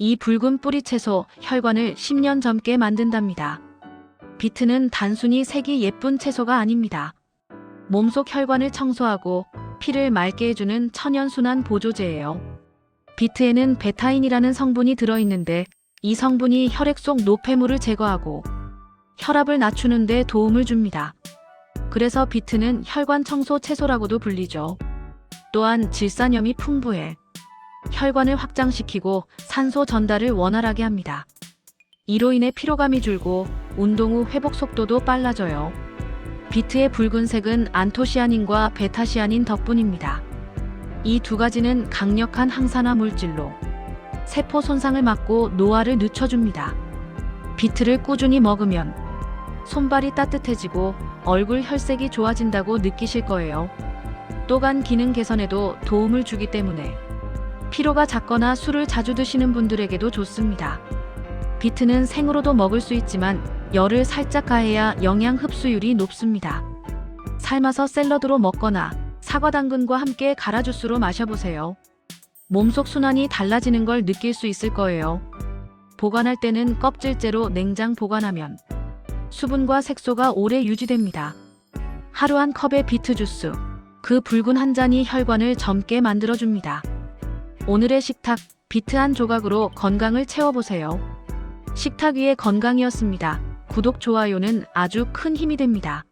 이 붉은 뿌리 채소 혈관을 10년 젊게 만든답니다. 비트는 단순히 색이 예쁜 채소가 아닙니다. 몸속 혈관을 청소하고 피를 맑게 해주는 천연순환 보조제예요. 비트에는 베타인이라는 성분이 들어있는데 이 성분이 혈액 속 노폐물을 제거하고 혈압을 낮추는 데 도움을 줍니다. 그래서 비트는 혈관 청소 채소라고도 불리죠. 또한 질산염이 풍부해 혈관을 확장시키고 산소 전달을 원활하게 합니다. 이로 인해 피로감이 줄고 운동 후 회복 속도도 빨라져요. 비트의 붉은색은 안토시아닌과 베타시아닌 덕분입니다. 이 두 가지는 강력한 항산화 물질로 세포 손상을 막고 노화를 늦춰줍니다. 비트를 꾸준히 먹으면 손발이 따뜻해지고 얼굴 혈색이 좋아진다고 느끼실 거예요. 또간 기능 개선에도 도움을 주기 때문에 피로가 작거나 술을 자주 드시는 분들에게도 좋습니다. 비트는 생으로도 먹을 수 있지만 열을 살짝 가해야 영양 흡수율이 높습니다. 삶아서 샐러드로 먹거나 사과 당근과 함께 갈아 주스로 마셔보세요. 몸속 순환이 달라지는 걸 느낄 수 있을 거예요. 보관할 때는 껍질째로 냉장 보관하면 수분과 색소가 오래 유지됩니다. 하루 한 컵의 비트 주스, 그 붉은 한 잔이 혈관을 젊게 만들어줍니다. 오늘의 식탁, 비트 한 조각으로 건강을 채워보세요. 식탁 위의 건강이었습니다. 구독, 좋아요는 아주 큰 힘이 됩니다.